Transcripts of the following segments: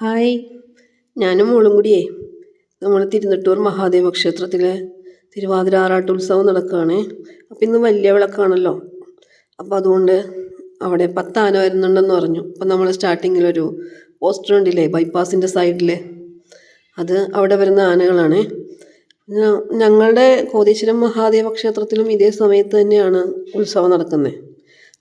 Hi. ഞാനും മോളും കൂടിയേ. നമ്മൾ തിരുനെട്ടൂർ മഹാദേവ ക്ഷേത്രത്തിലെ തിരുവാതിര ആറാട്ടുത്സവം നടക്കുകയാണ് അപ്പം ഇന്ന് വലിയ വിളക്കാണല്ലോ. അപ്പോൾ അതുകൊണ്ട് അവിടെ പത്ത് ആന വരുന്നുണ്ടെന്ന് പറഞ്ഞു. അപ്പം നമ്മൾ സ്റ്റാർട്ടിങ്ങിലൊരു പോസ്റ്റർ ഉണ്ടില്ലേ ബൈപ്പാസിന്റെ സൈഡിൽ അത് അവിടെ വരുന്ന ആനകളാണ്. ഞങ്ങളുടെ കോതീശ്വരം മഹാദേവ ക്ഷേത്രത്തിലും ഇതേ സമയത്ത് തന്നെയാണ് ഉത്സവം നടക്കുന്നത്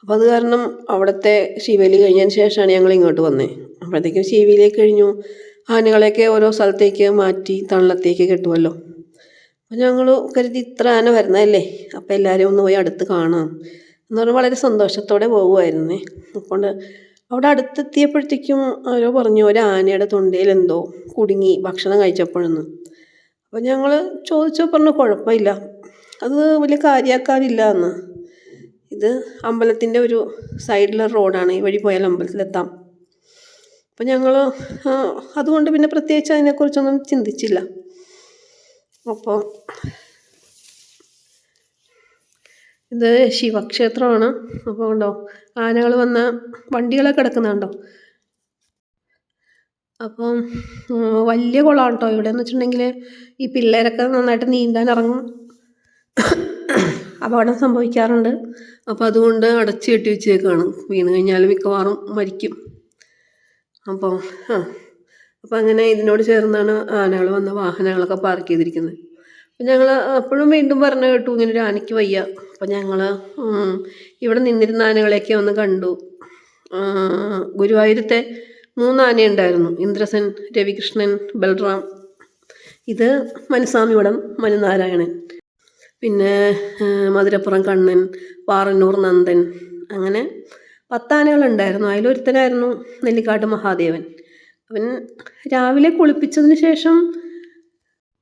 അപ്പോൾ അത് കാരണം അവിടുത്തെ ശിവലി കഴിഞ്ഞതിന് ശേഷമാണ് ഞങ്ങൾ ഇങ്ങോട്ട് വന്നത് അപ്പോഴത്തേക്കും ചീവിയിലേക്ക് കഴിഞ്ഞു. ആനകളെയൊക്കെ ഓരോ സ്ഥലത്തേക്ക് മാറ്റി തള്ളത്തേക്ക് കെട്ടുമല്ലോ അപ്പോൾ ഞങ്ങൾ കരുതി ഇത്ര ആന വരുന്നതല്ലേ? അപ്പോൾ എല്ലാവരും ഒന്ന് പോയി അടുത്ത് കാണാം. എന്ന് പറഞ്ഞാൽ വളരെ സന്തോഷത്തോടെ പോകുമായിരുന്നേ അതുകൊണ്ട് അവിടെ അടുത്തെത്തിയപ്പോഴത്തേക്കും ആരോ പറഞ്ഞു ഒരു ആനയുടെ തൊണ്ടയിൽ എന്തോ കുടുങ്ങി ഭക്ഷണം കഴിച്ചപ്പോഴെന്ന്. അപ്പോൾ ഞങ്ങൾ ചോദിച്ചപ്പോൾ പറഞ്ഞു കുഴപ്പമില്ല. അത് വലിയ കാര്യമാക്കാനില്ല എന്ന്. ഇത് അമ്പലത്തിന്റെ ഒരു സൈഡിലെ റോഡാണ്. ഈ വഴി പോയാൽ അമ്പലത്തിലെത്താം. അപ്പം ഞങ്ങൾ അതുകൊണ്ട് പിന്നെ പ്രത്യേകിച്ച് അതിനെക്കുറിച്ചൊന്നും ചിന്തിച്ചില്ല. അപ്പോൾ ഇത് ശിവക്ഷേത്രമാണ്. അപ്പോൾ ഉണ്ടോ ആനകൾ വന്ന വണ്ടികളൊക്കെ കിടക്കുന്നുണ്ടോ? അപ്പം വലിയ കുളമാണ് കേട്ടോ ഇവിടെ. എന്ന് വെച്ചിട്ടുണ്ടെങ്കിൽ ഈ പിള്ളേരൊക്കെ നന്നായിട്ട് നീന്താൻ ഇറങ്ങും. അപകടം സംഭവിക്കാറുണ്ട്. അപ്പോൾ അതുകൊണ്ട് അടച്ചു കെട്ടി വെച്ചേക്കാണ്. വീണ് കഴിഞ്ഞാൽ മിക്കവാറും മരിക്കും. അപ്പോൾ ആ. അപ്പോൾ അങ്ങനെ ഇതിനോട് ചേർന്നാണ് ആനകൾ വന്ന വാഹനങ്ങളൊക്കെ പാർക്ക് ചെയ്തിരിക്കുന്നത്. അപ്പം ഞങ്ങൾ അപ്പോഴും വീണ്ടും പറഞ്ഞു കേട്ടു ഇങ്ങനെ ഒരു ആനയ്ക്ക് വയ്യ. അപ്പം ഞങ്ങൾ ഇവിടെ നിന്നിരുന്ന ആനകളെയൊക്കെ ഒന്ന് കണ്ടു. ഗുരുവായൂരത്തെ മൂന്നാനയുണ്ടായിരുന്നു ഇന്ദ്രസൻ രവികൃഷ്ണൻ ബൽറാം. ഇത് മനസ്സാമിവടം മനുനാരായണൻ. പിന്നെ മധുരപ്പുറം കണ്ണൻ പാറന്നൂർ നന്ദൻ. അങ്ങനെ പത്താനകളുണ്ടായിരുന്നു അതിലൊരുത്തനായിരുന്നു നെല്ലിക്കാട്ട് മഹാദേവൻ. അവൻ രാവിലെ കുളിപ്പിച്ചതിന് ശേഷം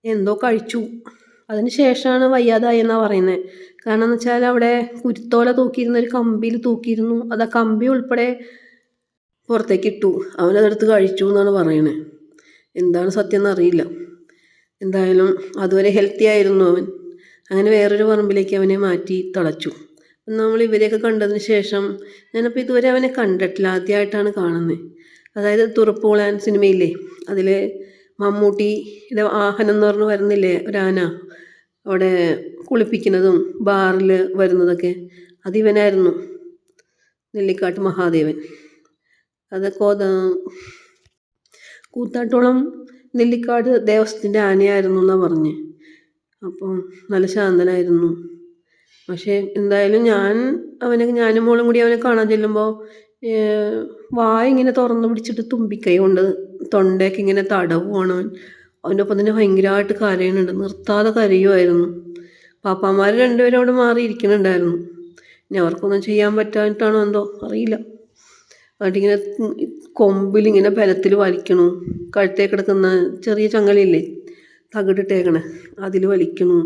എന്തോ കഴിച്ചു. അതിന് ശേഷമാണ് വയ്യാതായി എന്നാണ് പറയുന്നത് കാരണം എന്ന് വെച്ചാൽ അവിടെ കുരുത്തോല തൂക്കിയിരുന്ന ഒരു കമ്പിയിൽ തൂക്കിയിരുന്നു. അത് ആ കമ്പി ഉൾപ്പെടെ പുറത്തേക്ക് ഇട്ടു അവനതെടുത്ത് കഴിച്ചു എന്നാണ് പറയുന്നത് എന്താണ് സത്യം എന്നറിയില്ല എന്തായാലും അതുവരെ ഹെൽത്തി ആയിരുന്നു അവൻ. അങ്ങനെ വേറൊരു പറമ്പിലേക്ക് അവനെ മാറ്റി തളച്ചു. നമ്മൾ ഇവരെയൊക്കെ കണ്ടതിന് ശേഷം ഞാനപ്പോൾ ഇതുവരെ അവനെ കണ്ടിട്ടില്ല. ആദ്യമായിട്ടാണ് കാണുന്നത് അതായത് തുറപ്പോളാൻ സിനിമയില്ലേ? അതിൽ മമ്മൂട്ടിയുടെ വാഹനം എന്ന് പറഞ്ഞ് വരുന്നില്ലേ? ഒരാന അവിടെ കുളിപ്പിക്കുന്നതും ബാറിൽ വരുന്നതൊക്കെ. അതിവനായിരുന്നു നെല്ലിക്കാട്ട് മഹാദേവൻ. അത് കോത കൂത്താട്ടോളം നെല്ലിക്കാട് ദേവസ്വത്തിന്റെ ആനയായിരുന്നു എന്നാണ് പറഞ്ഞ്. അപ്പം നല്ല ശാന്തനായിരുന്നു. പക്ഷേ എന്തായാലും ഞാൻ അവനെ ഞാനും മോളും കൂടി അവനെ കാണാൻ ചെല്ലുമ്പോൾ വായ ഇങ്ങനെ തുറന്നു പിടിച്ചിട്ട് തുമ്പിക്കൈ കൊണ്ട് തൊണ്ടയൊക്കെ ഇങ്ങനെ തടവുമാണ് അവൻ. അവന്റെ ഒപ്പം തന്നെ ഭയങ്കരമായിട്ട് കരയുന്നുണ്ട്. നിർത്താതെ കരയുമായിരുന്നു പാപ്പാമാർ രണ്ടുപേരും അവിടെ മാറി ഇരിക്കുന്നുണ്ടായിരുന്നു. ഇനി അവർക്കൊന്നും ചെയ്യാൻ പറ്റാഞ്ഞിട്ടാണോ എന്തോ? അറിയില്ല. എന്നിട്ടിങ്ങനെ കൊമ്പിലിങ്ങനെ ബലത്തിൽ വലിക്കണു. കഴുത്തേ കിടക്കുന്ന ചെറിയ ചങ്ങലയില്ലേ തകിടിട്ടേക്കണേ അതിൽ വലിക്കണു.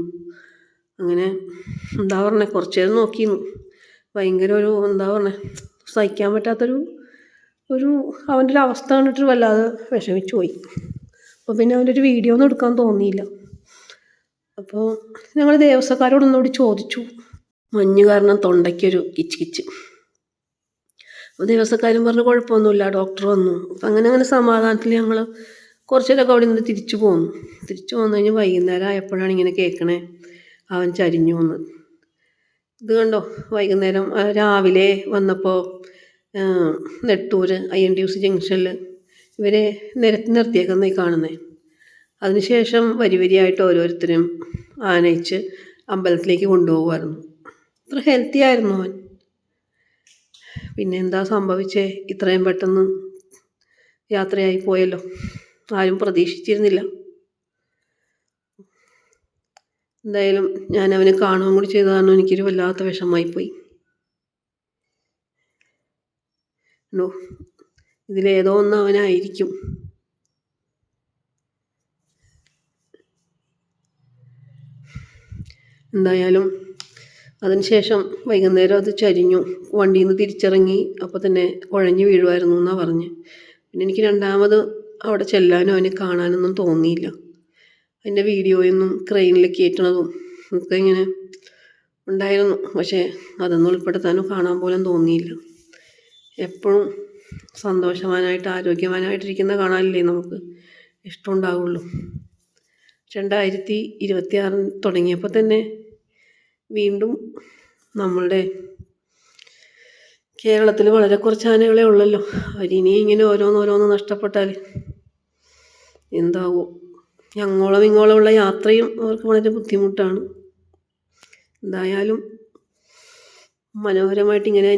അങ്ങനെ എന്താ പറഞ്ഞത് കുറച്ച് നേരം നോക്കിയിരുന്നു. ഭയങ്കര ഒരു എന്താ പറഞ്ഞത് സഹിക്കാൻ പറ്റാത്തൊരു ഒരു അവന്റെ ഒരു അവസ്ഥ കണ്ടിട്ട് വല്ലാതെ വിഷമിച്ചു പോയി. അപ്പോൾ പിന്നെ അവന്റെ ഒരു വീഡിയോ ഒന്നും എടുക്കാൻ തോന്നിയില്ല. അപ്പോൾ ഞങ്ങൾ ദേവസ്വക്കാരോട് ഒന്നുകൂടി ചോദിച്ചു. മഞ്ഞ് കാരണം തൊണ്ടയ്ക്കൊരു കിച്ച് കിച്ച്. അപ്പോൾ ദേവസ്വക്കാരും പറഞ്ഞു കുഴപ്പമൊന്നുമില്ല ഡോക്ടർ വന്നു. അപ്പം അങ്ങനെ അങ്ങനെ സമാധാനത്തിൽ ഞങ്ങൾ കുറച്ച് നേരമൊക്കെ അവിടെ നിന്ന് തിരിച്ചു പോന്നു. തിരിച്ചു പോന്നു കഴിഞ്ഞ് വൈകുന്നേരം ആയപ്പോഴാണ് ഇങ്ങനെ കേൾക്കണേ. അവൻ ചരിഞ്ഞു വന്ന്. ഇത് കണ്ടോ? വൈകുന്നേരം രാവിലെ വന്നപ്പോൾ Nettoor I N T U C ജംഗ്ഷനിൽ ഇവരെ നിരത്തി ഈ കാണുന്നത് അതിനുശേഷം വരി വരിയായിട്ട് ഓരോരുത്തരും ആനയിച്ച് അമ്പലത്തിലേക്ക് കൊണ്ടുപോകുമായിരുന്നു. അത്ര ഹെൽത്തി ആയിരുന്നു അവൻ. പിന്നെ എന്താ സംഭവിച്ചേ? ഇത്രയും പെട്ടെന്ന് യാത്രയായി പോയല്ലോ. ആരും പ്രതീക്ഷിച്ചിരുന്നില്ല. എന്തായാലും ഞാൻ അവനെ കാണുകയും കൂടി ചെയ്ത കാരണം എനിക്കൊരു വല്ലാത്ത വിഷമമായി പോയി നോ ഇതിലേതോ ഒന്ന് അവനായിരിക്കും എന്തായാലും അതിനുശേഷം വൈകുന്നേരം അത് ചരിഞ്ഞു. വണ്ടിയിൽ നിന്ന് തിരിച്ചിറങ്ങി അപ്പോൾ തന്നെ കുഴഞ്ഞു വീഴുമായിരുന്നു എന്നാണ് പറഞ്ഞ്. പിന്നെ എനിക്ക് രണ്ടാമത് അവിടെ ചെല്ലാനോ അവനെ കാണാനൊന്നും തോന്നിയില്ല. അതിന്റെ വീഡിയോയൊന്നും ക്രെയിനിൽ കയറ്റണതും ഒക്കെ ഇങ്ങനെ ഉണ്ടായിരുന്നു. പക്ഷേ അതൊന്നും ഉൾപ്പെടുത്താനോ കാണാൻ പോലും തോന്നിയില്ല. എപ്പോഴും സന്തോഷവാനായിട്ട് ആരോഗ്യവാനായിട്ടിരിക്കുന്ന കാണാനില്ലേ നമുക്ക്? ഇഷ്ടമുണ്ടാവുള്ളൂ. രണ്ടായിരത്തി ഇരുപത്തി ആറിൽ തുടങ്ങിയപ്പോൾ തന്നെ വീണ്ടും നമ്മളുടെ കേരളത്തിൽ വളരെ കുറച്ച് ആനകളെ ഉള്ളല്ലോ. അവരിനി ഇങ്ങനെ ഓരോന്നോരോന്ന് നഷ്ടപ്പെട്ടാൽ എന്താവും? അങ്ങോളം ഇങ്ങോളമുള്ള യാത്രയും അവർക്ക് വളരെ ബുദ്ധിമുട്ടാണ്. എന്തായാലും മനോഹരമായിട്ട് ഇങ്ങനെ